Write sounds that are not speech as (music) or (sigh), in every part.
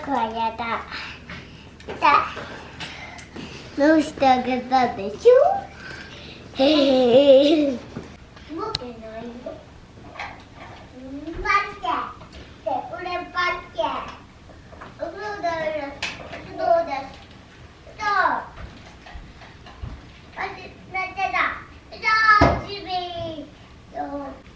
이거 아야다 다 너무 시작했다 슈 헤헤헤 먹게 너희도 맞게 우리 맞게 우리들 수도다 또 빨리 나자다 저 집에 또 먹고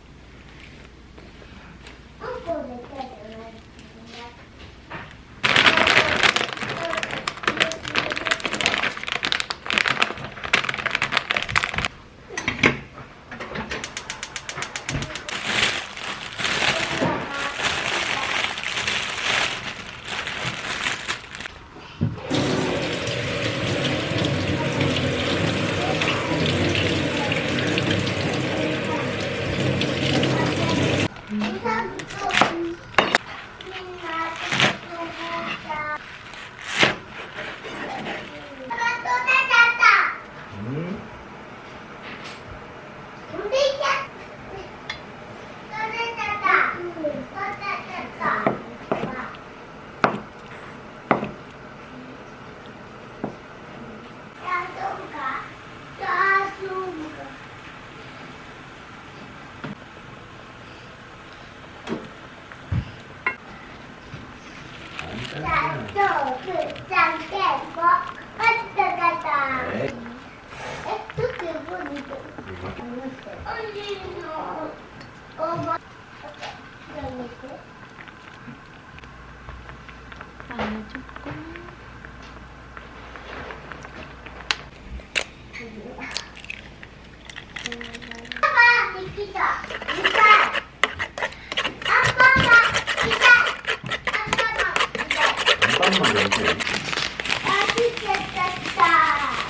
이기자. 땀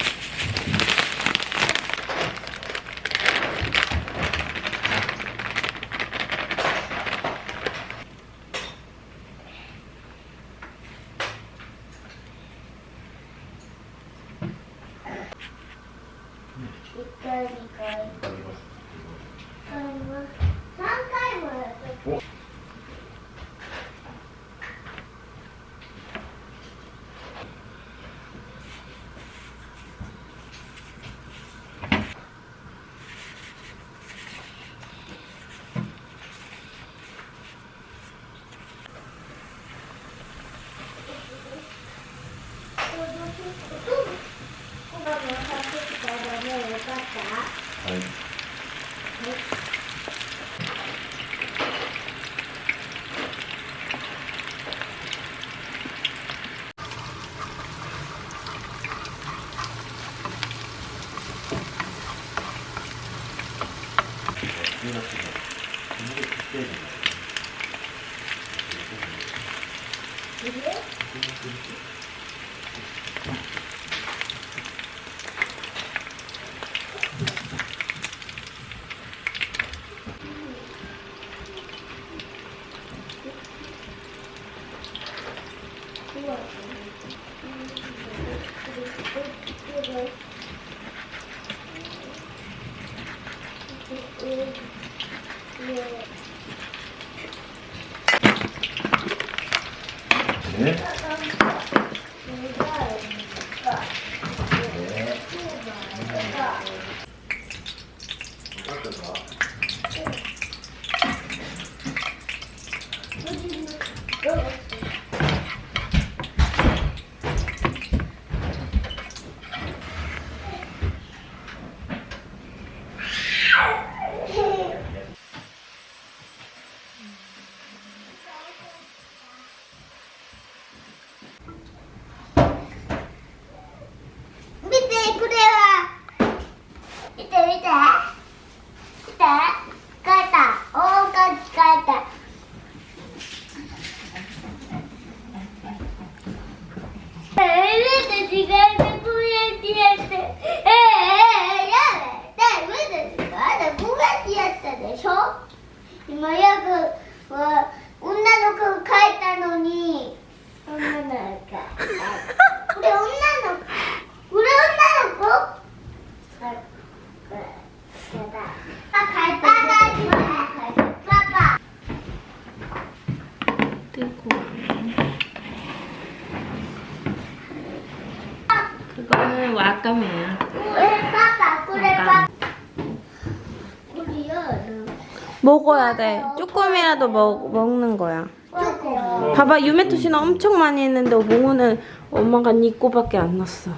먹어야 돼. 조금이라도 먹, 먹는 거야. 조금. 봐봐, 유메토 씨는 엄청 많이 했는데 몽우는 엄마가 네 니꼬밖에 안 났어.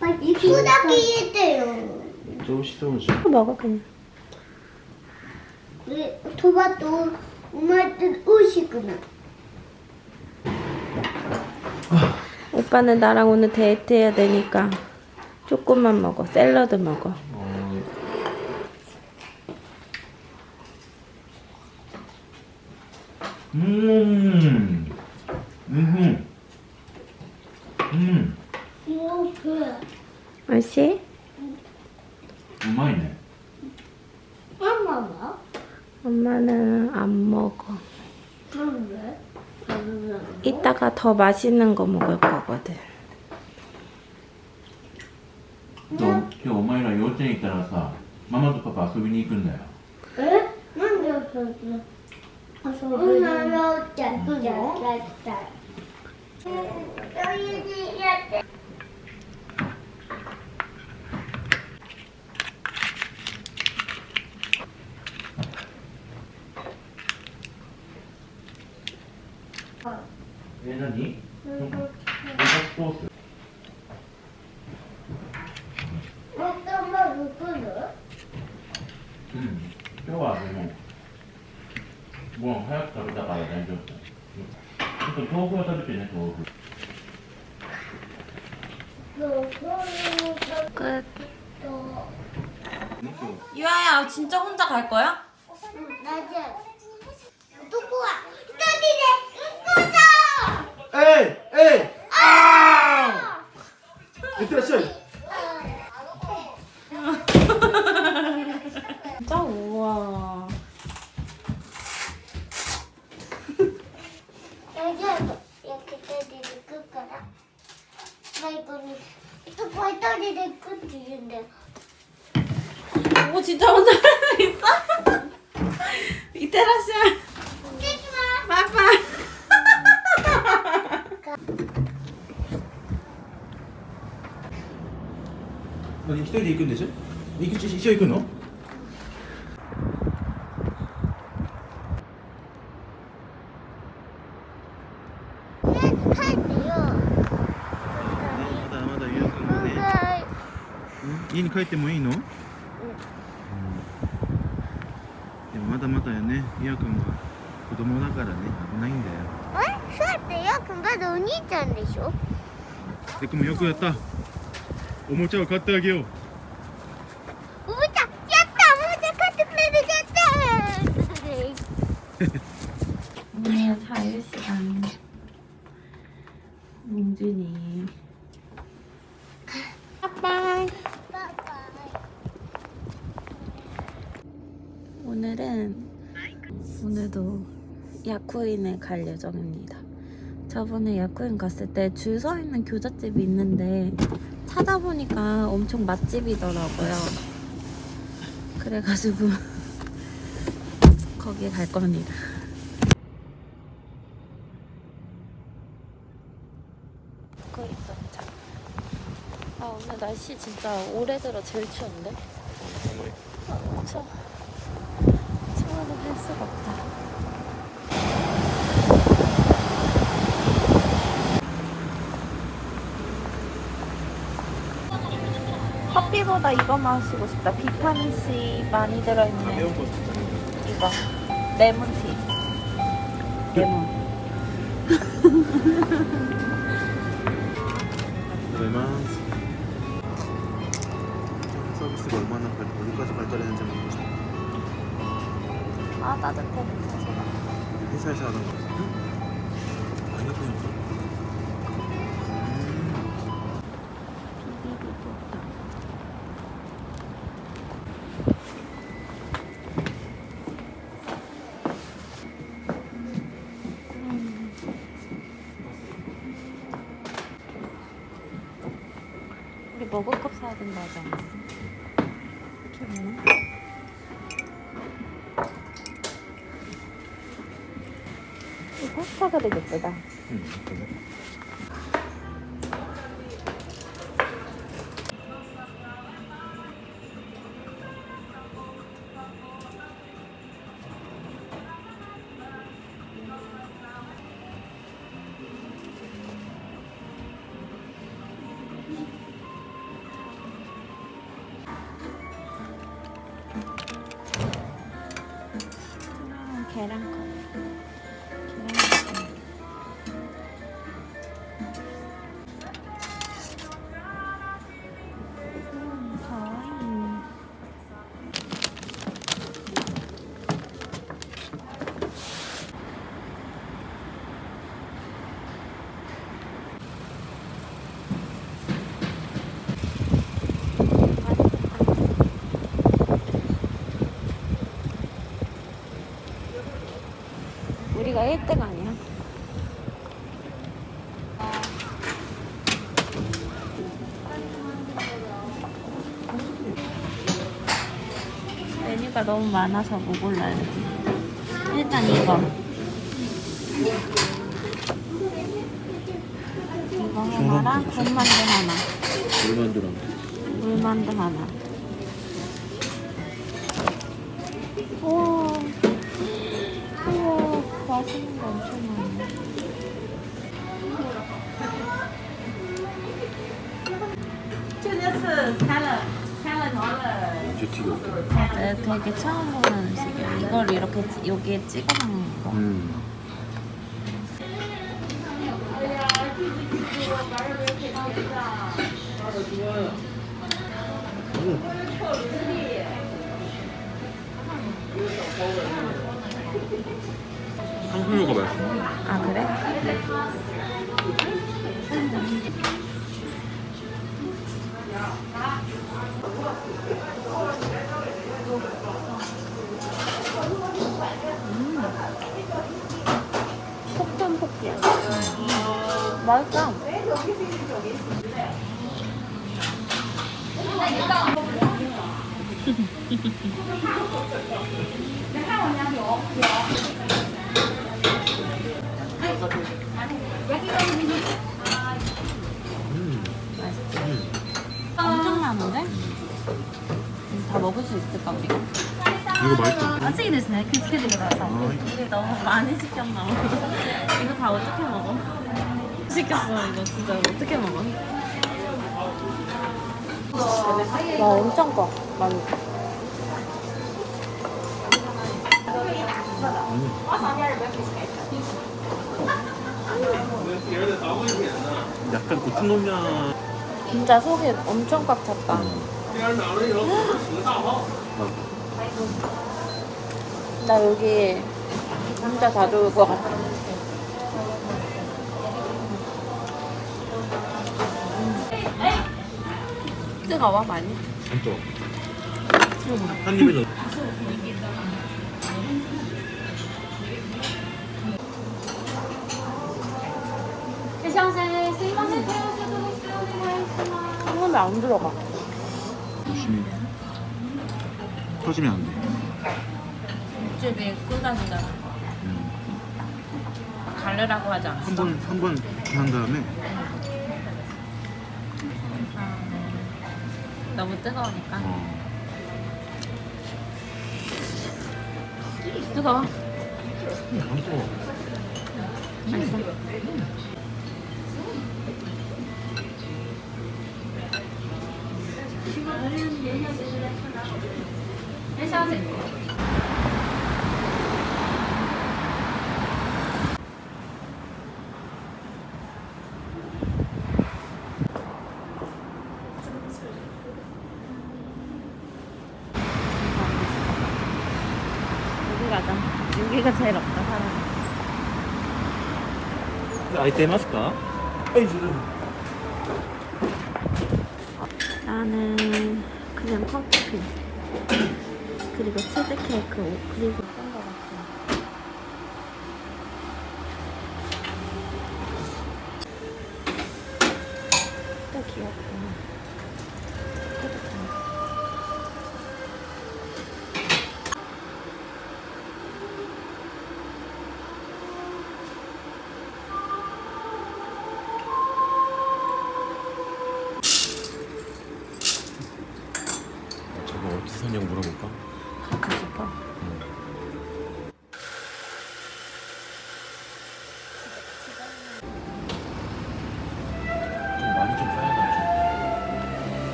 꾸덕이 했대요. 좀 시도해보지. 먹어, 그냥. 토마토 엄마한테 오시구나. 오빠는 나랑 오늘 데이트해야 되니까 조금만 먹어. 샐러드 먹어. うーんうんうんう 이렇게. 맛이? まいね 엄마가? 엄마는 안 먹어. 그런데? 이따가 더 맛있는 거 먹을 거거든. 今日今日お前ら幼稚園行ったらさママとパパ遊びに行くんだよ 에? 난 여기서 엄마 나 어째 그래? 여기 이렇게. 어. え何うんコース 어떤 거 누구는? うん 뭐 하얗다 그러다가 렌즈 그 도구가 떨어져 있네 도구 끝. 유아야 진짜 혼자 갈 거야? 낮에 누구야? 떠디네 웃고 에이 에이. 아! 얘들아 씨 一人で行くって言うんだよ。落ちたおならにさ。いってらっしゃい。いってきます。パパ。一人で行くんでしょ？一緒行くの？帰ってもいいの、うん、うん、でもまだまだよね。いやくんは子供だからね。危ないんだよ。えそうっていやくんまだお兄ちゃんでしょ？でくもよくやった。おもちゃを買ってあげよう。おもちゃ？やった！おもちゃ買ってくれる！やった！ 야쿠인에 갈 예정입니다. 저번에 야쿠인 갔을 때 줄 서 있는 교자집이 있는데 찾아보니까 엄청 맛집이더라고요. 그래가지고 (laughs) 거기 갈 겁니다. 거 있었죠. 아 오늘 날씨 진짜 올해 들어 제일 추운데? 아, 추워. 추워도 할 수가 없다. 소다 이거 마시고 싶다. 비타민 C 많이 들어있는 아, 이거 레몬티. 레몬. 레몬. 서비스가 얼마나 발 어디까지 발달했는지 모르겠어. 아 따뜻해. 회사에서 하던 거. 아니 그냥. 되게 예쁘다. 응 그래 계 1등 아니야? 메뉴가 너무 많아서 뭐 골라야 돼? 일단 이거. 이거 하나랑 군만두 하나. 물만두랑 물만두 하나. 튀겼어 네, 되게 처음 보는 음식이야. 이걸 이렇게 찌- 여기에 찍어 먹는 거. 음 이거 맛있다. 아침이 대신에 그 스케줄이라서 우리 너무 많이 시켰나 이거 다 어떻게 먹어? 시켰어. 이거 진짜 어떻게 먹어? 와 엄청 커 많이. 약간 고추노냐 진짜 속이 엄청 꽉 찼다. 나 여기 진짜 자주 올 것 같아 뜨거워 많이? 안 뜨거. 한 입에 넣어. 처음에 안 들어가. 조심히. 터지면 안 돼. 이제 매일 끈다는다. 갈래라고 하지 않았어? 한번한번 한 다음에 너무 뜨거우니까. 어, 뜨거워. 안 뜨거워. 맛있어. 여기 가자 여기가 제일 없다 사람 開いてますか 나는 그냥 커피 그리고 치즈 케이크 그리고 어떤 거 같아 또 귀엽다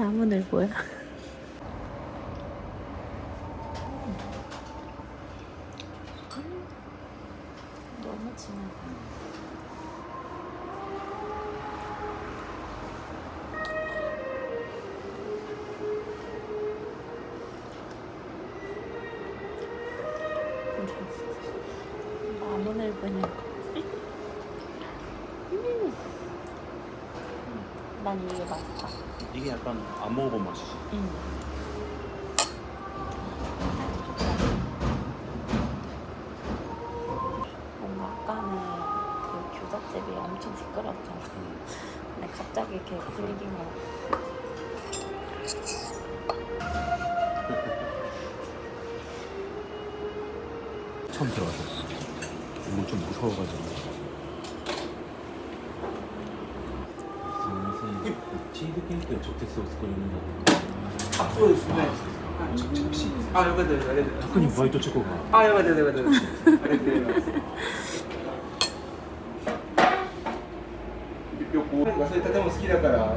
다문을 뭐야? 너무 진하다. 약간 안 먹어본 맛이지. 응. 뭔가 아까는 그 교자집이 엄청 시끄럽잖아. 근데 갑자기 이렇게 분위기가 처음 들어갔어. 이거 좀 무서워가지고 チーズケーキの直接お作りになってあ、そうですね。はいあ、よかったです。ありがとうござい特にバイトチョコがます。あ、よかったです。よかったです。ありがとうございます。旅行とかそういう建物好きだから。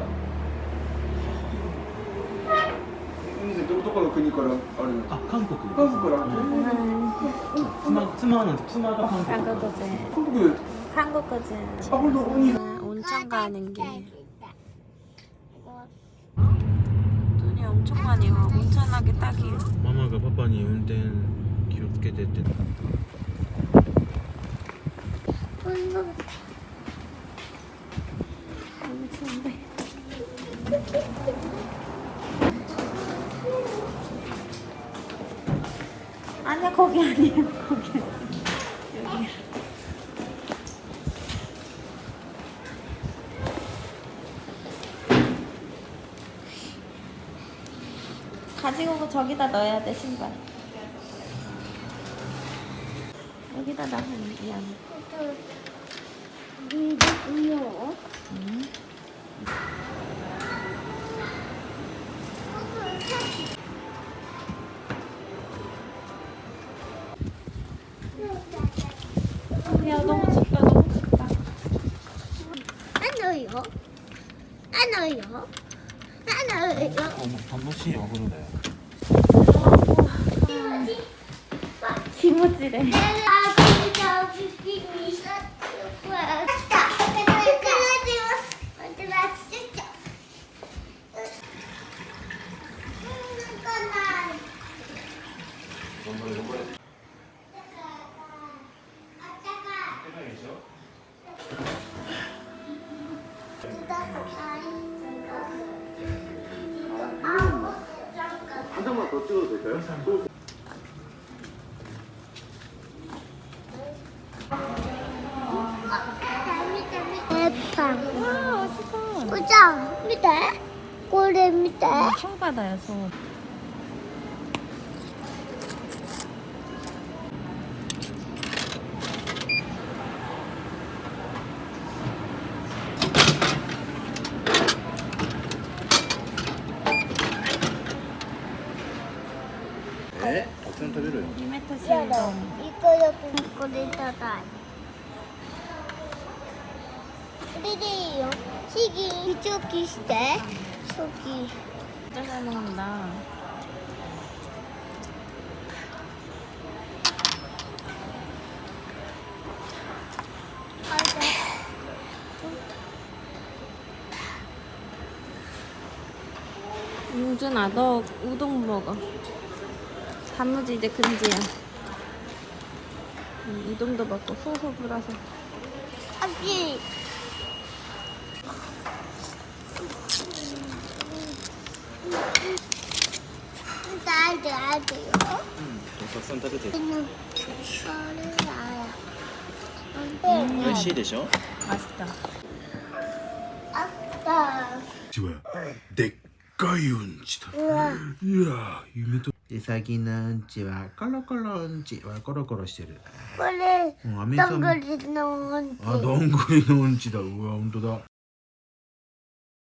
うんどどこの国からあるの？あ韓国韓国から。妻妻なんです妻が韓国 한국어지. 韓国で。 한국어지. 아, 그래도 언니. 온천 가는 게 엄청 많이 와. 온천하게 딱이에요. 마마가 바빠니 운전 귀엽게 됐대. 아니야 거기 아니에요 거기. 가지고 저기다 넣어야 돼 신발. 여기다 놔 미안 야 楽しいお風呂だよ気持ちいいで。す 우리들이요. 시기 이쪽이 시대. 저기. 잘 먹는다 용준아 너 우동 먹어 단무지 이제 금지야 음, 우동도 먹고 후후 불어서 아기. 나도 나도요. うんたくさん食べて 저는 저를 알아. 美味しいでしょ 맛있다 아빠. ちはでっかいうんちだ 우와. いや夢と 手先のうんちはコロコロうんちはコロコロしてる。これ、う、んどんぐりのうんち。あ、どんぐりのうんちだ。うわ、ほんとだ。